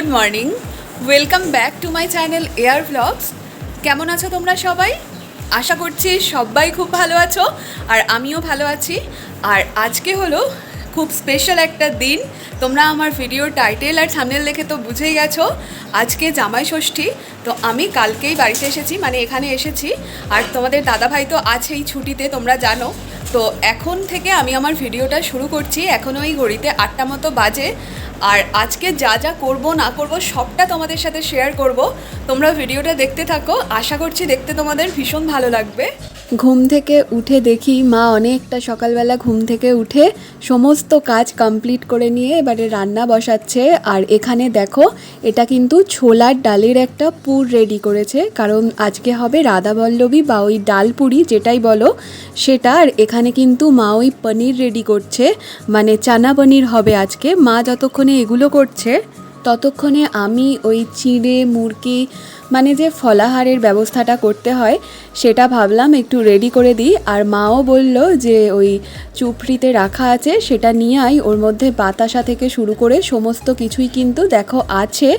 Good morning. Welcome back to my channel Air vlogs কেমন আছো তোমরা সবাই? আশা করছি সবাই খুব ভালো আছো আর আমিও ভালো আছি। আর আজকে হলো খুব স্পেশাল একটা দিন। তোমরা আমার ভিডিওর টাইটেল আর থামনেল দেখে তো বুঝেই গেছো। আজকে জামাই ষষ্ঠী, তো আমি কালকেই বাড়িতে এসেছি মানে এখানে এসেছি। আর তোমাদের দাদাভাই তো আছেই ছুটিতে, তোমরা জানো। তো এখন থেকে আমি আমার ভিডিওটা শুরু করছি। এখন ওই ঘড়িতে আটটা মতো বাজে। আর আজকে যা যা করব, না করব, সবটা তোমাদের সাথে শেয়ার করব। তোমরা ভিডিওটা দেখতে থাকো। আশা করছি দেখতে তোমাদের ভীষণ ভালো লাগবে। ঘুম থেকে উঠে দেখি মা অনেকটা সকালবেলা ঘুম থেকে উঠে সমস্ত কাজ কমপ্লিট করে নিয়ে এবারে রান্না বসাচ্ছে। আর এখানে দেখো, এটা কিন্তু ছোলার ডালের একটা পুর রেডি করেছে। কারণ আজকে হবে রাধাবল্লভী বা ওই ডাল পুরি, যেটাই বলো সেটা। আর এখানে কিন্তু মা ওই পনির রেডি করছে। মানে চানা পনির হবে আজকে। মা যতক্ষণে এগুলো করছে, ততক্ষণে আমি ওই চিঁড়ে মুরগি মানে যে ফলাহারের ব্যবস্থাটা করতে হয়, সেটা ভাবলাম একটু রেডি করে দিই। আর মাও বলল যে ওই চুপড়িতে রাখা আছে, সেটা নিয়ে আই ওর মধ্যে বাতাসা থেকে শুরু করে সমস্ত কিছুই কিন্তু দেখো আছে।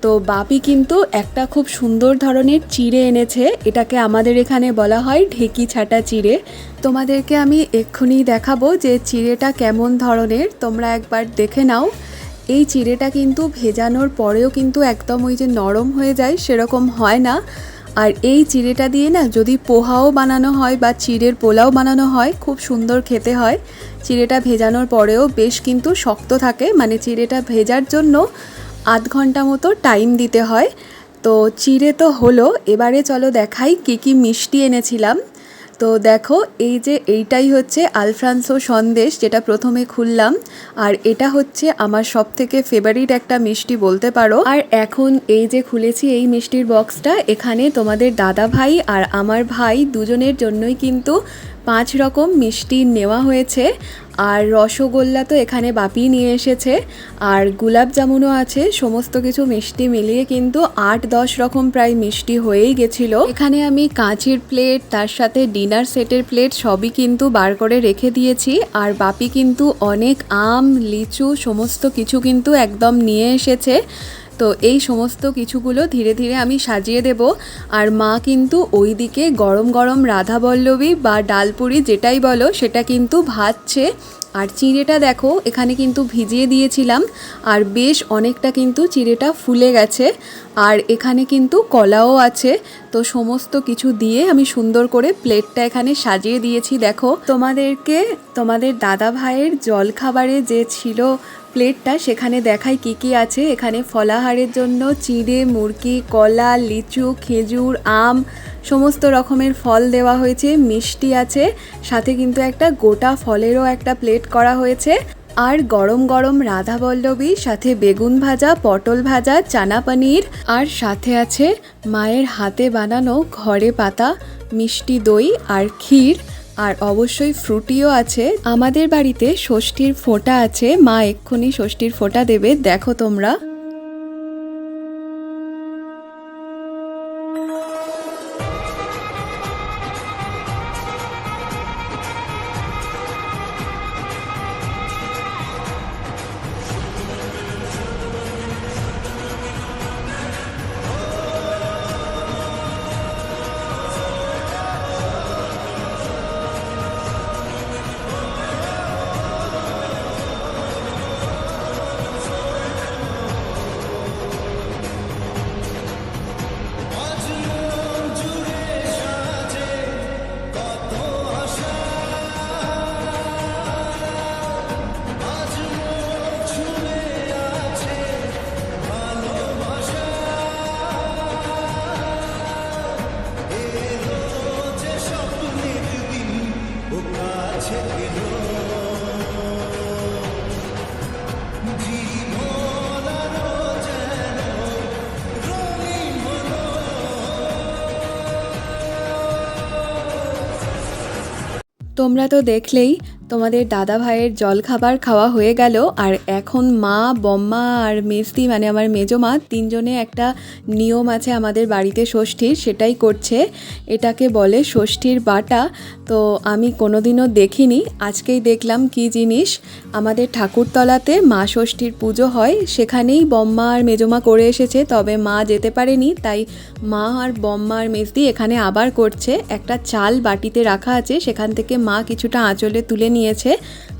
তো বাপি কিন্তু একটা খুব সুন্দর ধরনের চিড়ে এনেছে। এটাকে আমাদের এখানে বলা হয় ঢেকি ছাটা চিড়ে। তোমাদেরকে আমি এক্ষুনি দেখাবো যে চিড়েটা কেমন ধরনের। তোমরা একবার দেখে নাও। এই চিড়েটা কিন্তু ভেজানোর পরেও কিন্তু একদম ওই যে নরম হয়ে যায়, সেরকম হয় না। আর এই চিড়েটা দিয়ে না যদি পোহাও বানানো হয় বা চিড়ের পোলাও বানানো হয়, খুব সুন্দর খেতে হয়। চিড়েটা ভেজানোর পরেও বেশ কিন্তু শক্ত থাকে মানে চিড়েটা ভেজার জন্য আধ ঘণ্টা মতো টাইম দিতে হয়। তো চিড়ে তো হলো, এবারে চলো দেখাই কী কী মিষ্টি এনেছিলাম। তো দেখো, এই যে এইটাই হচ্ছে আলফ্রান্সো সন্দেশ, যেটা প্রথমে খুললাম। আর এটা হচ্ছে আমার সব থেকে ফেভারিট একটা মিষ্টি বলতে পারো। আর এখন এই যে খুলেছি এই মিষ্টির বক্সটা এখানে তোমাদের দাদা ভাই আর আমার ভাই দুজনের জন্যই কিন্তু পাঁচ রকম মিষ্টি নেওয়া হয়েছে, আর রসগোল্লা তো এখানে বাপি নিয়ে এসেছে, আর গুলাব জামুনও আছে, সমস্ত কিছু মিষ্টি মিলিয়ে কিন্তু আট দশ রকম প্রায় মিষ্টি হয়েই গেছিল। এখানে আমি কাঁচের প্লেট, তার সাথে ডিনার সেটের প্লেট সবই কিন্তু বার করে রেখে দিয়েছি, আর বাপি কিন্তু অনেক আম, লিচু, সমস্ত কিছু কিন্তু একদম নিয়ে এসেছে। তো এই সমস্ত কিছুগুলো ধীরে ধীরে আমি সাজিয়ে দেব। আর মা কিন্তু ওই দিকে গরম গরম রাধাবল্লভী বা ডালপুরি যেটাই বলো, সেটা কিন্তু ভাজছে। আর চিড়েটা দেখো, এখানে কিন্তু ভিজিয়ে দিয়েছিলাম। আর বেশ অনেকটা কিন্তু চিঁড়েটা ফুলে গেছে। আর এখানে কিন্তু কলাও আছে। তো সমস্ত কিছু দিয়ে আমি সুন্দর করে প্লেটটা এখানে সাজিয়ে দিয়েছি। দেখো, তোমাদেরকে, তোমাদের দাদা ভাইয়ের জলখাবারে যে ছিল প্লেটটা সেখানে দেখাই কি কি আছে। এখানে ফলাহারের জন্য চিড়ে, মুরগি, কলা, লিচু, খেজুর, আম, সমস্ত রকমের ফল দেওয়া হয়েছে, মিষ্টি আছে। সাথে কিন্তু একটা গোটা ফলেরও একটা প্লেট করা হয়েছে। আর গরম গরম রাধা বল্লভী, সাথে বেগুন ভাজা, পটল ভাজা, চানা পানির, আর সাথে আছে মায়ের হাতে বানানো ঘরে পাতা, মিষ্টি দই, আর ক্ষীর। আর অবশ্যই ফ্রুটিও আছে। আমাদের বাড়িতে ষষ্ঠীর ফোঁটা আছে। মা এক্ষুনি ষষ্ঠীর ফোঁটা দেবে। দেখো তোমরা। তোমরা তো দেখলেই তোমাদের দাদা ভাইয়ের জল খাবার খাওয়া হয়ে গেল, আর এখন মা, বম্মা আর মেজদি মানে আমার মেজো মা তিনজনে একটা নিয়ম আছে আমাদের বাড়িতে ষষ্ঠীর, সেটাই করছে। এটাকে বলে ষষ্ঠীর বাটা। তো আমি কোনোদিনও দেখিনি। আজকেই দেখলাম কি জিনিস। আমাদের ঠাকুরতলাতে মা ষষ্ঠীর পুজো হয়। সেখানেই বম্মা আর মেজমা করে এসেছে, তবে মা যেতে পারেনি। তাই মা আর বম্মা আর মেজদি এখানে আবার করছে। একটা চাল বাটিতে রাখা আছে। সেখান থেকে মা কিছুটা আঁচলে তুলে নিয়েছে।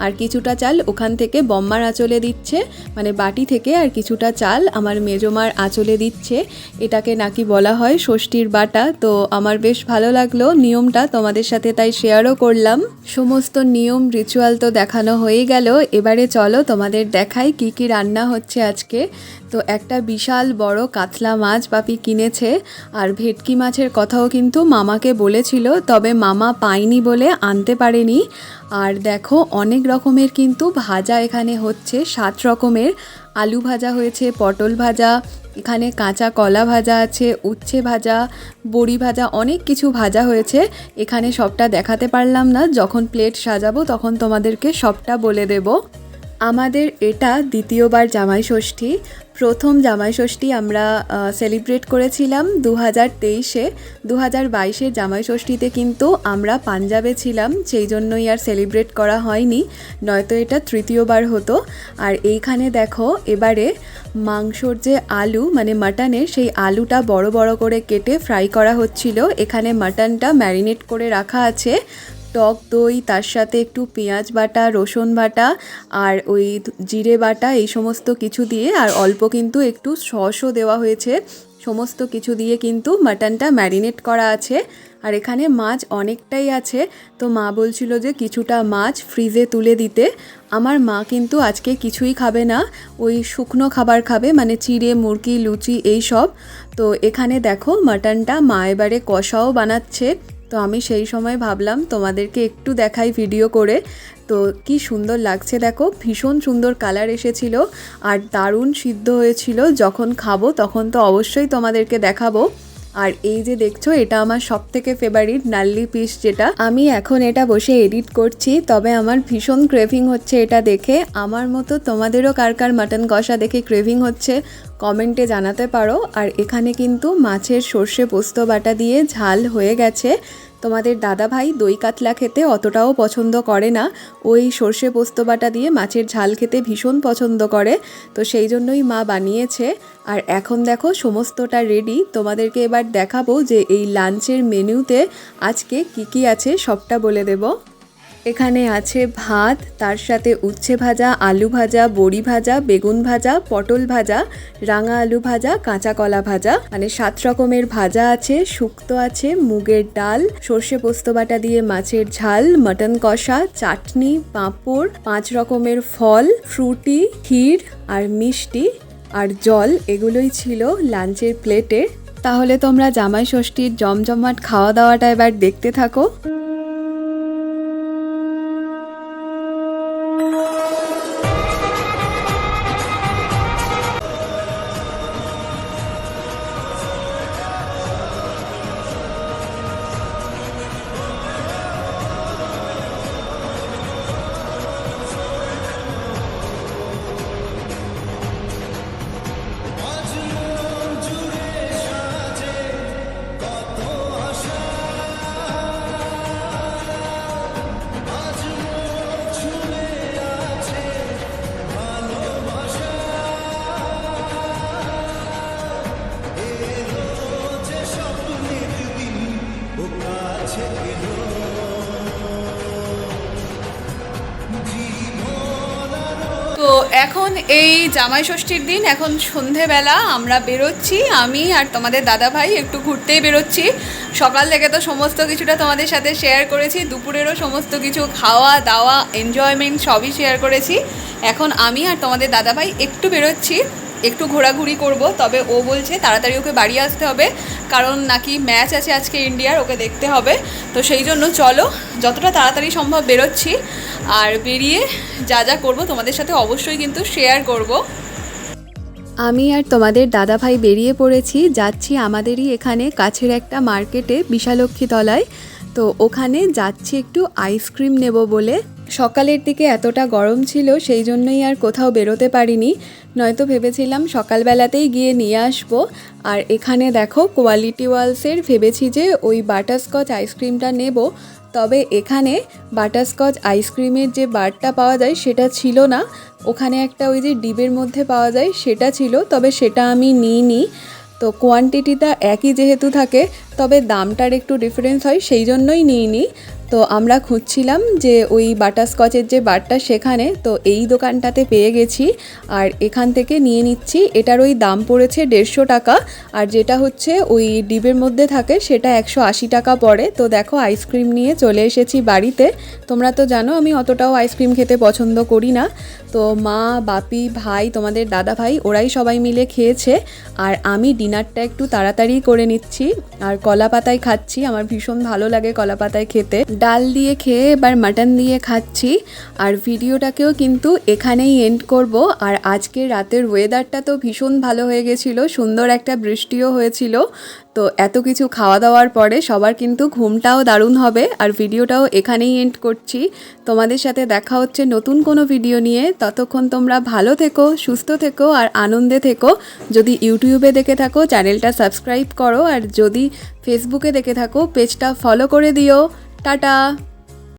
আর কিছুটা চাল ওখান থেকে বম্মার আঁচলে দিচ্ছে। মানে বাটি থেকে আর কিছুটা চাল আমার মেজমার আঁচলে দিচ্ছে। এটাকে নাকি বলা হয় ষষ্ঠীর বাটা। তো আমার বেশ ভালো লাগল নিয়মটা, তোমাদের সাথে তাই শেয়ারও করলাম। সমস্ত নিয়ম রিচুয়াল তো দেখানো হয়ে গেল। এবারে চলো তোমাদের দেখাই কি কি রান্না হচ্ছে আজকে। তো একটা বিশাল বড় কাতলা মাছ বাপি কিনেছে। আর ভেটকি মাছের কথাও কিন্তু মামাকে বলেছিল, তবে মামা পায়নি বলে আনতে পারেনি। আর দেখো, অনেক রকমের কিন্তু ভাজা এখানে হচ্ছে। সাত রকমের আলু ভাজা হয়েছে, পটল ভাজা, এখানে কাঁচা কলা ভাজা আছে, উচ্ছে ভাজা, বড়ি ভাজা, অনেক কিছু ভাজা হয়েছে। এখানে সবটা দেখাতে পারলাম না, যখন প্লেট সাজাবো তখন তোমাদেরকে সবটা বলে দেব। আমাদের এটা দ্বিতীয়বার জামাই ষষ্ঠী। প্রথম জামাই ষষ্ঠী আমরা সেলিব্রেট করেছিলাম দু হাজার তেইশে। দু হাজার বাইশের জামাই ষষ্ঠীতে কিন্তু আমরা পাঞ্জাবে ছিলাম, সেই জন্যই আর সেলিব্রেট করা হয়নি। নয়তো এটা তৃতীয়বার হতো। আর এইখানে দেখো, এবারে মাংসর যে আলু মানে মাটনের, সেই আলুটা বড় বড় করে কেটে ফ্রাই করা হচ্ছিল। এখানে মাটনটা ম্যারিনেট করে রাখা আছে। টক দই, তার সাথে একটু পেঁয়াজ বাটা, রসুন বাটা আর ওই জিরে বাটা, এই সমস্ত কিছু দিয়ে আর অল্প কিন্তু একটু সসও দেওয়া হয়েছে। সমস্ত কিছু দিয়ে কিন্তু মাটনটা ম্যারিনেট করা আছে। আর এখানে মাছ অনেকটাই আছে। তো মা বলছিল যে কিছুটা মাছ ফ্রিজে তুলে দিতে। আমার মা কিন্তু আজকে কিছুই খাবে না। ওই শুকনো খাবার খাবে মানে চিড়ে, মুরগি, লুচি, এই সব। তো এখানে দেখো মাটনটা মা এবারে কষাও বানাচ্ছে। তো আমি সেই সময় ভাবলাম তোমাদেরকে একটু দেখাই ভিডিও করে। তো কি সুন্দর লাগছে দেখো, ভীষণ সুন্দর কালার এসেছিল আর দারুণ সিদ্ধ হয়েছিল। যখন খাব তখন তো অবশ্যই তোমাদেরকে দেখাবো। আর এই যে দেখছ, এটা আমার সব থেকে ফেভারিট নাল্লি পিস যেটা। আমি এখন এটা বসে এডিট করছি, তবে আমার ভীষণ ক্রেভিং হচ্ছে এটা দেখে। আমার মতো তোমাদেরও কার কার মাটন কষা দেখে ক্রেভিং হচ্ছে কমেন্টে জানাতে পারো। আর এখানে কিন্তু মাছের সর্ষে পোস্ত বাটা দিয়ে ঝাল হয়ে গেছে। তোমাদের দাদা ভাই দই কাতলা খেতে অতটাও পছন্দ করে না। ওই সর্ষে পোস্ত বাটা দিয়ে মাছের ঝাল খেতে ভীষণ পছন্দ করে। তো সেই জন্যই মা বানিয়েছে। আর এখন দেখো সমস্তটা রেডি তোমাদেরকে এবার দেখাবো যে এই লাঞ্চের মেনুতে আজকে কি কি আছে, সবটা বলে দেবো। এখানে আছে ভাত, তার সাথে উচ্ছে ভাজা, আলু ভাজা, বড়ি ভাজা, বেগুন ভাজা, পটল ভাজা, রাঙা আলু ভাজা, কাঁচা কলা ভাজা। মানে সাত রকমের ভাজা আছে, শুক্তো আছে, মুগের ডাল, সর্ষে পোস্ত বাটা দিয়ে মাছের ঝাল, মটন কষা, চাটনি, পাঁপড়, পাঁচ রকমের ফল, ফ্রুটি, ক্ষীর আর মিষ্টি আর জল। এগুলোই ছিল লাঞ্চের প্লেটে। তাহলে তোমরা জামাই ষষ্ঠীর জমজমাট খাওয়া দাওয়াটা এবার দেখতে থাকো। এখন এই জামাই ষষ্ঠীর দিন, এখন সন্ধেবেলা আমরা বেরোচ্ছি, আমি আর তোমাদের দাদা ভাই একটু ঘুরতেই বেরোচ্ছি। সকাল থেকে তো সমস্ত কিছুটা তোমাদের সাথে শেয়ার করেছি, দুপুরেরও সমস্ত কিছু খাওয়া, দাওয়া এনজয়মেন্ট সবই শেয়ার করেছি। এখন আমি আর তোমাদের দাদা ভাই একটু বেরোচ্ছি। একটু ঘোরাঘুরি করব, তবে ও বলছে তাড়াতাড়ি ওকে বাড়ি আসতে হবে, কারণ নাকি ম্যাচ আছে আজকে ইন্ডিয়ার, ওকে দেখতে হবে। তো সেই জন্য চলো, যতটা তাড়াতাড়ি সম্ভব বেরোচ্ছি, আর বেরিয়ে যা যা করব তোমাদের সাথে অবশ্যই কিন্তু শেয়ার করব। আমি আর তোমাদের দাদা ভাই বেরিয়ে পড়েছি, যাচ্ছি আমাদেরই এখানে কাছের একটা মার্কেটে বিশালক্ষী তলায়। তো ওখানে যাচ্ছি একটু আইসক্রিম নেব বলে। সকালের দিকে এতটা গরম ছিল, সেই জন্যই আর কোথাও বেরোতে পারিনি। নয়তো ভেবেছিলাম সকালবেলাতেই গিয়ে নিয়ে আসব। আর এখানে দেখো কোয়ালিটি ওয়ালসের ভেবেছি যে ওই বাটারস্কচ আইসক্রিমটা নেব। তবে এখানে বাটারস্কচ আইসক্রিমের যে বারটা পাওয়া যায়, সেটা ছিল না। ওখানে একটা ওই যে ডিবের মধ্যে পাওয়া যায়, সেটা ছিল, তবে সেটা আমি নিইনি। তো কোয়ান্টিটিটা একই যেহেতু থাকে, তবে দামটার একটু ডিফারেন্স হয়, সেই জন্যই নিইনি। তো আমরা খুঁজছিলাম যে ওই বাটারস্কচের যে বারটা সেখানে, তো এই দোকানটাতে পেয়ে গেছি। আর এখান থেকে নিয়ে নিচ্ছি, এটার ওই দাম পড়েছে দেড়শো টাকা। আর যেটা হচ্ছে ওই ডিবের মধ্যে থাকে সেটা একশো আশি টাকা পড়ে। তো দেখো, আইসক্রিম নিয়ে চলে এসেছি বাড়িতে। তোমরা তো জানো, আমি অতটাও আইসক্রিম খেতে পছন্দ করি না। তো মা, বাপি, ভাই, তোমাদের দাদা ভাই, ওরাই সবাই মিলে খেয়েছে। আর আমি ডিনারটা একটু তাড়াতাড়ি করে নিচ্ছি। আর কলা পাতায় খাচ্ছি, আমার ভীষণ ভালো লাগে কলা পাতায় খেতে। ডাল দিয়ে খেয়ে এবার মাটন দিয়ে খাচ্ছি। আর ভিডিওটাকেও কিন্তু এখানেই এন্ড করব। আর আজকে রাতের ওয়েদারটা তো ভীষণ ভালো হয়ে গেছিল, সুন্দর একটা বৃষ্টিও হয়েছিল। তো এত কিছু খাওয়া দাওয়ার পরে সবার কিন্তু ঘুমটাও দারুণ হবে। আর ভিডিওটাও এখানেই এন্ড করছি। তোমাদের সাথে দেখা হচ্ছে নতুন কোনো ভিডিও নিয়ে। ততক্ষণ তোমরা ভালো থেকো, সুস্থ থেকো আর আনন্দে থেকো। যদি ইউটিউবে দেখে থাকো, চ্যানেলটা সাবস্ক্রাইব করো। আর যদি ফেসবুকে দেখে থাকো পেজটা ফলো করে দিও। টাটা।